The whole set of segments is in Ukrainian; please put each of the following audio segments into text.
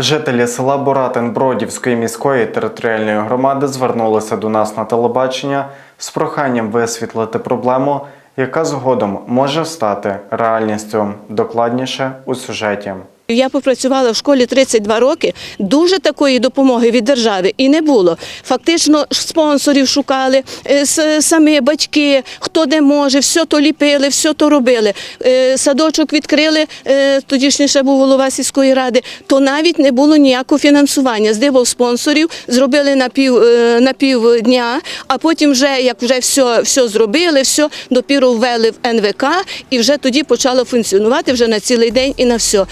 Жителі села Боратин Бродівської міської територіальної громади звернулися до нас на телебачення з проханням висвітлити проблему, яка згодом може стати реальністю. Докладніше у сюжеті. Я попрацювала в школі 32 роки. Дуже такої допомоги від держави і не було. Фактично спонсорів шукали, е, самі батьки, хто де може, все то ліпили, все то робили. Е, Садочок відкрили, е, тодішній ще був голова сільської ради, то навіть не було ніякого фінансування. Здивав спонсорів, зробили на пів, на пів дня, а потім, вже як вже все, все зробили, все допіру ввели в НВК, і вже тоді почало функціонувати вже на цілий день і на все.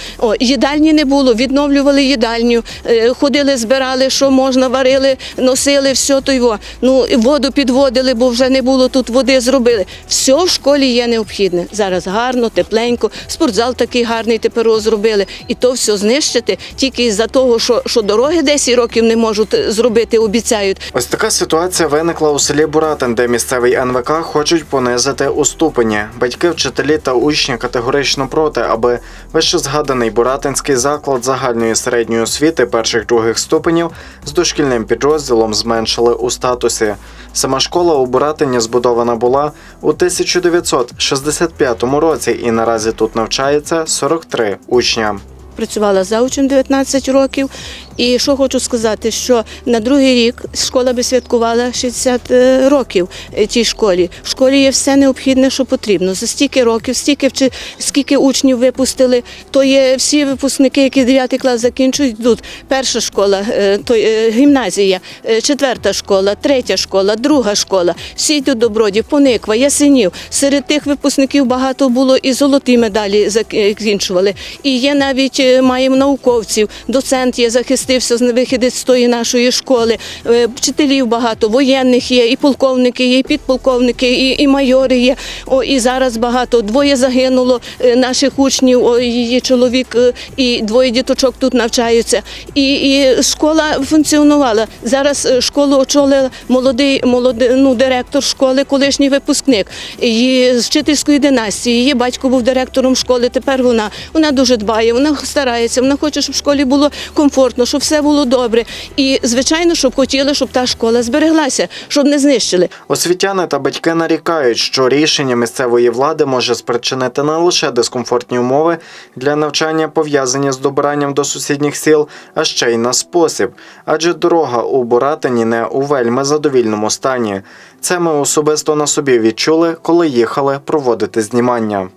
Їдальні не було, відновлювали їдальню, е, ходили, збирали, що можна, варили, носили, все то його. Ну, воду підводили, бо вже не було тут води, зробили. Все в школі є необхідне. Зараз гарно, тепленько, спортзал такий гарний тепер розробили. І то все знищити тільки із-за того, що, що дороги 10 років не можуть е, зробити, обіцяють. Ось така ситуація виникла у селі Буратин, де місцевий НВК хочуть понизити у ступені. Батьки, вчителі та учні категорично проти, аби вище згаданий Буратинський заклад загальної середньої освіти перших других ступенів з дошкільним підрозділом зменшили у статусі. Сама школа у Буратині збудована була у 1965 році, і наразі тут навчається 43 учня. Працювала заучем 19 років. І що хочу сказати, що на другий рік школа би святкувала 60 е, років е, цій школі. В школі є все необхідне, що потрібно. За стільки років, стільки вчи- скільки учнів випустили, то є всі випускники, які 9 клас закінчують тут. Перша школа, е, то е, гімназія, е, четверта школа, третя школа, друга школа. Всі йдуть до Бродів, Пониква, Ясенів. Серед тих випускників багато було і золоті медалі закінчували. І є навіть е, маємо науковців, доцент є, захистився з вихідець з тої нашої школи. Е, Вчителів багато, воєнних є, і полковники є, і підполковники, і, і майори є. О, і зараз багато. Двоє загинуло е, наших учнів, о, її чоловік е, і двоє діточок тут навчаються. І, і школа функціонувала. Зараз школу очолив молодий, молодий ну, директор школи, колишній випускник її з вчительської династії. Її батько був директором школи. Тепер вона вона дуже дбає, вона старається, вона хоче, щоб в школі було комфортно, щоб все було добре. І звичайно, щоб хотіли, щоб та школа збереглася, щоб не знищили. Освітяни та батьки нарікають, що рішення місцевої влади може спричинити не лише дискомфортні умови для навчання, пов'язані з добиранням до сусідніх сіл, а ще й на спосіб. Адже дорога у Боратині не у вельми задовільному стані. Це ми особисто на собі відчули, коли їхали проводити знімання.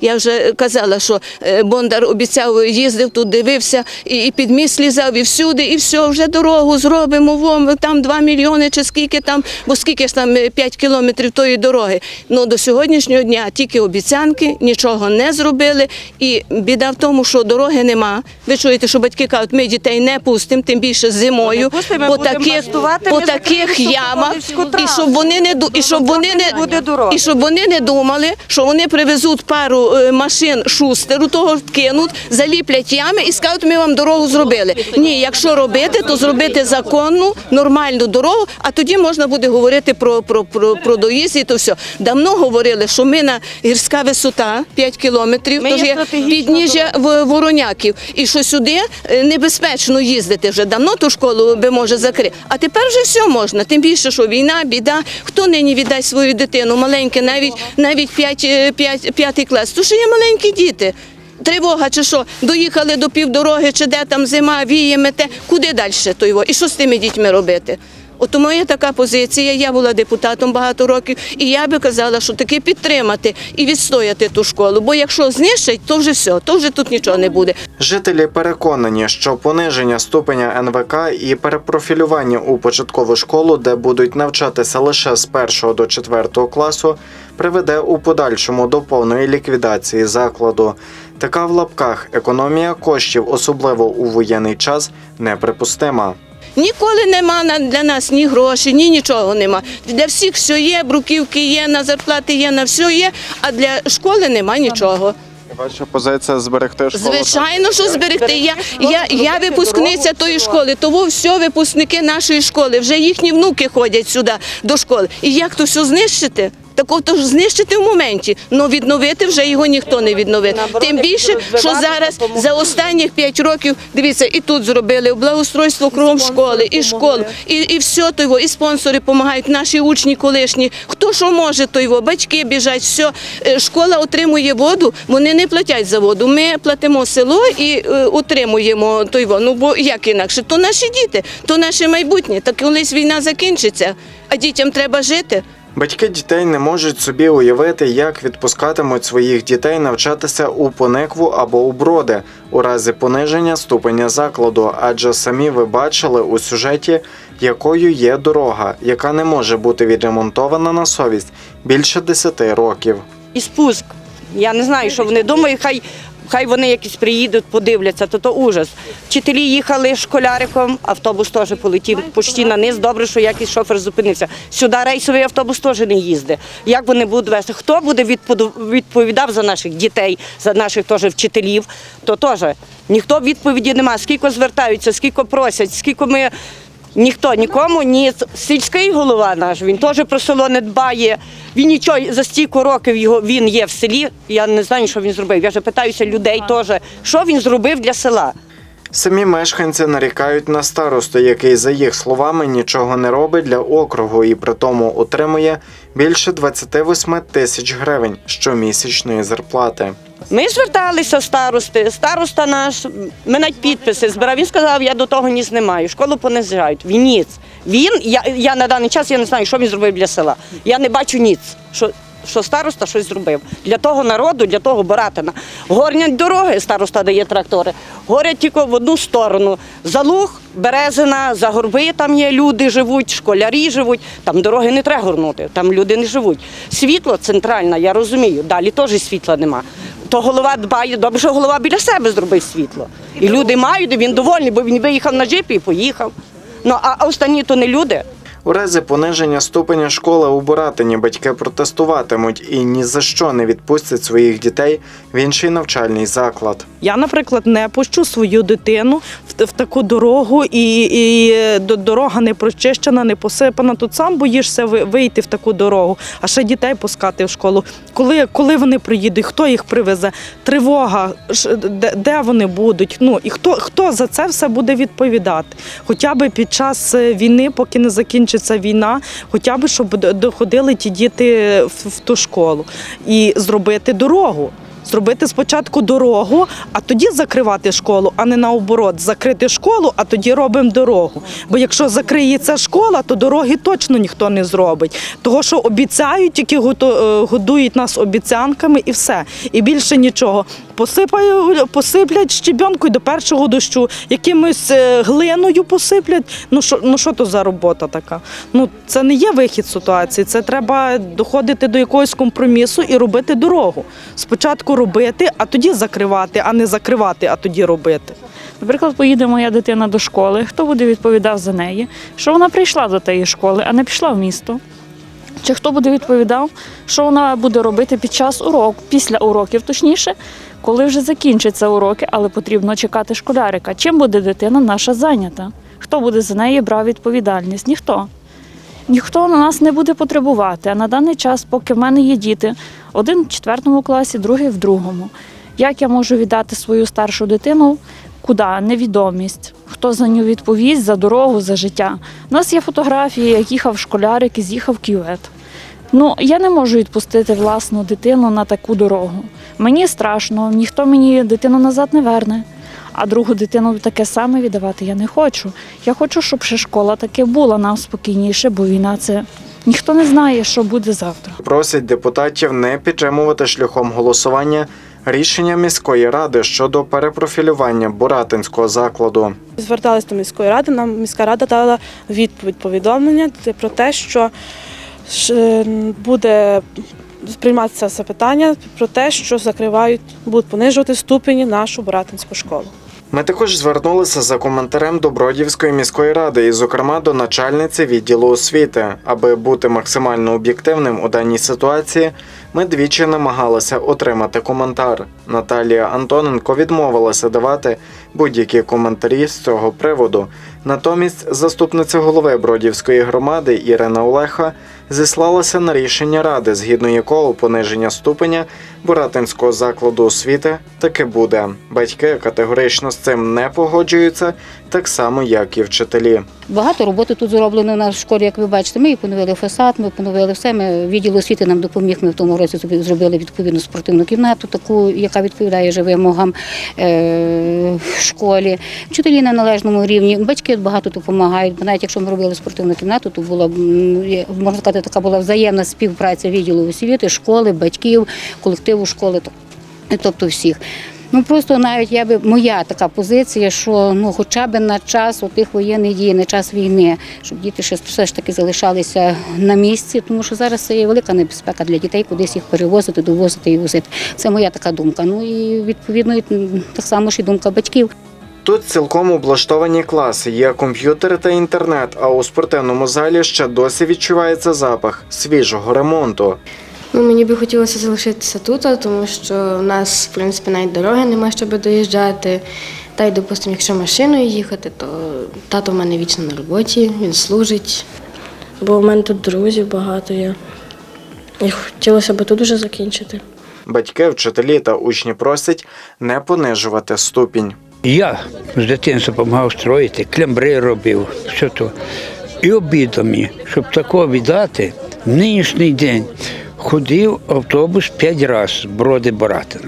Я вже казала, що е, Бондар обіцяв, їздив тут, дивився, і, під міст слізав, і всюди, і все, вже дорогу зробимо, вон, там 2 мільйони чи скільки там, бо скільки ж там е, 5 кілометрів тої дороги. Ну до сьогоднішнього дня тільки обіцянки, нічого не зробили. І біда в тому, що дороги нема. Ви чуєте, що батьки кажуть, ми дітей не пустимо, тим більше зимою, пустимо, по таких, по таких ямах, і щоб вони не і щоб вони не і щоб вони не думали, що вони привезуть пару е, машин шустеру, того кинуть, заліплять ями і скажуть, ми вам дорогу зробили. Ні, якщо робити, то зробити законну, нормальну дорогу, а тоді можна буде говорити про, про, про, про доїзд і то все. Давно говорили, що ми на гірська висота 5 кілометрів, тож є підніжжя в Вороняків, і що сюди е, небезпечно їздити вже давно ту школу би може закрити. А тепер вже все можна. Тим більше, що війна, біда. Хто нині віддасть свою дитину? Маленьке, навіть навіть 5, 5, 5 клас. То що є маленькі діти. Тривога чи що, доїхали до півдороги, чи де там зима, віє, мете, куди далі то його? І що з тими дітьми робити? От є така позиція. Я була депутатом багато років, і я би казала, що таки підтримати і відстояти ту школу. Бо якщо знищать, то вже все, то вже тут нічого не буде. Жителі переконані, що пониження ступеня НВК і перепрофілювання у початкову школу, де будуть навчатися лише з 1 до 4 класу, приведе у подальшому до повної ліквідації закладу. Така в лапках економія коштів, особливо у воєнний час, неприпустима. Ніколи нема на- для нас ні грошей, ні нічого нема. Для всіх все є, бруківки є, на зарплати є, на все є, а для школи нема нічого. Ваша позиція зберегти школу? Звичайно, що зберегти. Я, я, я випускниця тої школи, того все випускники нашої школи. Вже їхні внуки ходять сюди до школи. І як то все знищити? Такого то ж знищити в моменті, але відновити вже його ніхто не відновить. Тим більше, що зараз за останніх 5 років, дивіться, і тут зробили благоустройство кругом школи, і школи, і, і все то його, і спонсори допомагають, наші учні колишні. Хто що може, то його, батьки біжать, все. Школа отримує воду, вони не платять за воду. Ми платимо село і е, утримуємо той воду. Ну бо як інакше? То наші діти, то наше майбутнє. Так колись війна закінчиться, а дітям треба жити. Батьки дітей не можуть собі уявити, як відпускатимуть своїх дітей навчатися у поникву або у броди у разі пониження ступеня закладу, адже самі ви бачили у сюжеті, якою є дорога, яка не може бути відремонтована на совість більше 10 років. І спуск. Я не знаю, що вони думають, хай, хай вони якісь приїдуть, подивляться, то то ужас. Вчителі їхали школяриком, автобус теж полетів почти на низ. Добре, що якийсь шофер зупинився. Сюди рейсовий автобус теж не їздить. Як вони будуть вести? Хто буде відповідав за наших дітей, за наших теж вчителів? То теж ніхто відповіді немає. Скільки звертаються, скільки просять, скільки ми. Ніхто нікому, ні сільський голова наш, він теж про село не дбає. Він нічого за стільки років його він є в селі. Я не знаю, що він зробив. Я вже питаюся людей теж, що він зробив для села. Самі мешканці нарікають на старосту, який, за їх словами, нічого не робить для округу і при тому отримує більше 28 тисяч гривень щомісячної зарплати. Ми зверталися старости. Староста наш, ми навіть підписи збирав. Він сказав, я до того ніс не маю. Школу понизяють. Він ніц. Він, я, я на даний час я не знаю, що він зробив для села. Я не бачу ніц. Що, що староста щось зробив для того народу, для того Боратина. Горнять дороги, староста дає трактори. Горять тільки в одну сторону. Залуг, Березина, Загорби, там є люди живуть, школярі живуть. Там дороги не треба горнути, там люди не живуть. Світло центральне, я розумію. Далі теж світла нема. То голова дбає, добре, що голова біля себе зробив світло. І люди мають, і він довольний, бо він виїхав на джипі і поїхав. Ну а останні то не люди. У разі пониження ступеня школи у Боратині батьки протестуватимуть і ні за що не відпустять своїх дітей в інший навчальний заклад. Я, наприклад, не пущу свою дитину в, таку дорогу, і, і дорога не прочищена, не посипана. Тут сам боїшся ви- вийти в таку дорогу, а ще дітей пускати в школу. Коли, коли вони приїдуть, хто їх привезе? Тривога, де вони будуть? Ну і хто, хто за це все буде відповідати? Хоча б під час е, війни, поки не закінчиться війна, хоча б щоб доходили ті діти в, в ту школу і зробити дорогу. Зробити спочатку дорогу, а тоді закривати школу, а не наоборот, закрити школу, а тоді робимо дорогу. Бо якщо закриється школа, то дороги точно ніхто не зробить. Того, що обіцяють, гото- е, годують нас обіцянками і все. І більше нічого. Посипаю, посиплять щебенкою до першого дощу, якимось е, глиною посиплять. Ну що, ну що то за робота така? Ну це не є вихід ситуації. Це треба доходити до якогось компромісу і робити дорогу. Спочатку робити, а тоді закривати, а не закривати, а тоді робити. Наприклад, поїде моя дитина до школи, хто буде відповідав за неї, що вона прийшла до тієї школи, а не пішла в місто. Чи хто буде відповідав, що вона буде робити під час уроку, після уроків, точніше, коли вже закінчаться уроки, але потрібно чекати школярика. Чим буде дитина наша зайнята? Хто буде за неї брав відповідальність? Ніхто. Ніхто на нас не буде потребувати. А на даний час, поки в мене є діти, один в четвертому класі, другий в другому. Як я можу віддати свою старшу дитину? Куди? Невідомість. Хто за нього відповість за дорогу, за життя? У нас є фотографії, як їхав школярик і з'їхав кювет. Ну, я не можу відпустити власну дитину на таку дорогу. Мені страшно, ніхто мені дитину назад не верне. А другу дитину таке саме віддавати я не хочу. Я хочу, щоб ще школа таки була нам спокійніше, бо війна це ніхто не знає, що буде завтра. Просять депутатів не підтримувати шляхом голосування рішення міської ради щодо перепрофілювання Буратинського закладу. Зверталися до міської ради. Нам міська рада дала відповідь повідомлення про те, що буде прийматися це питання про те, що закривають, будуть понижувати ступені нашу Боратинську школу. Ми також звернулися за коментарем до Бродівської міської ради, і, зокрема, до начальниці відділу освіти. Аби бути максимально об'єктивним у даній ситуації, ми двічі намагалися отримати коментар. Наталія Антоненко відмовилася давати будь-які коментарі з цього приводу. Натомість, заступниця голови Бродівської громади Ірина Олеха зіслалася на рішення ради, згідно якого пониження ступеня Буратинського закладу освіти таки буде. Батьки категорично з цим не погоджуються, так само як і вчителі. Багато роботи тут зроблено на школі, як ви бачите. Ми і поновили фасад, ми поновили все. Ми відділ освіти нам допоміг. Ми в тому році зробили- відповідну спортивну кімнату, таку, яка відповідає вже вимогам е, в школі. Вчителі на належному рівні. Батьки багато допомагають. Навіть якщо ми робили спортивну кімнату, то була можна сказати, така була взаємна співпраця відділу освіти, школи, батьків, колективу школи, тобто всіх. Ну просто навіть я би моя така позиція, що ну хоча б на час тих воєнних дій, на час війни, щоб діти ще все ж таки залишалися на місці, тому що зараз це є велика небезпека для дітей, кудись їх перевозити, довозити і возити. Це моя така думка. Ну і відповідно так само ж і думка батьків. Тут цілком облаштовані класи, є комп'ютери та інтернет, а у спортивному залі ще досі відчувається запах свіжого ремонту. Ну, мені би хотілося залишитися тут, тому що в нас, в принципі, навіть дороги нема, щоб доїжджати. Та й, допустимо, якщо машиною їхати, то тато в мене вічно на роботі, він служить. Бо в мене тут друзів багато є. І хотілося б тут уже закінчити. Батьки, вчителі та учні просять не понижувати ступінь. Я з дитинства допомагав строїти, клямбри робив, все то. І обідав щоб такого віддати, в нинішній день ходив автобус п'ять разів броди Боратина.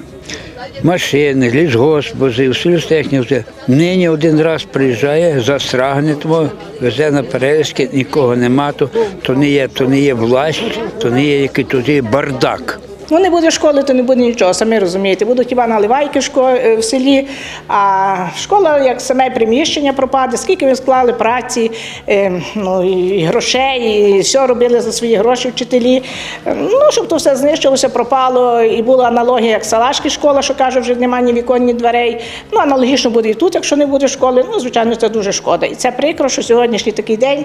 Машини, лісгосп возив, сільстехніку. Нині один раз приїжджає, застрагне тому, везе на перелізки, нікого нема, то, то, не є, то не є власть, то не є який є бардак. Ну, не буде школи, то не буде нічого, самі розумієте. Будуть хіба наливайки в е, селі, а школа, як саме приміщення пропаде, скільки ви склали праці, е, ну, і грошей, і все робили за свої гроші вчителі. Е, Ну, щоб то все знищилося, пропало, і була аналогія, як Салашки школа, що каже, вже немає ні вікон, ні дверей. Ну, аналогічно буде і тут, якщо не буде школи. Ну, звичайно, це дуже шкода. І це прикро, що сьогоднішній такий день,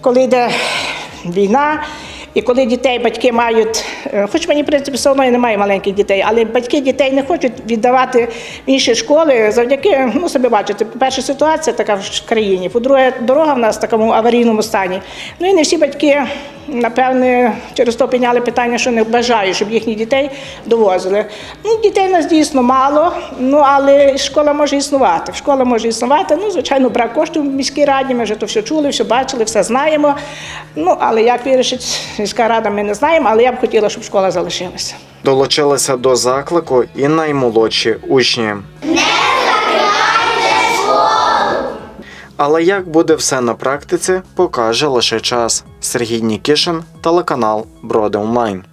коли йде війна. І коли дітей батьки мають, е, хоч мені в принципі все одно і немає маленьких дітей, але батьки дітей не хочуть віддавати в інші школи завдяки, ну собі бачите, по-перше, ситуація така в країні, по-друге, дорога в нас в такому аварійному стані. Ну і не всі батьки, напевне, через то підняли питання, що не бажають, щоб їхніх дітей довозили. Ну, дітей у нас дійсно мало, ну але школа може існувати. Школа може існувати. Ну, звичайно, брак коштів в міській раді. Ми вже то все чули, все бачили, все знаємо. Ну, але як вирішить міська рада, ми не знаємо, але я б хотіла, щоб школа залишилася. Долучилися до заклику і наймолодші учні. Але як буде все на практиці, покаже лише час. Сергій Нікішин, телеканал Броди Онлайн.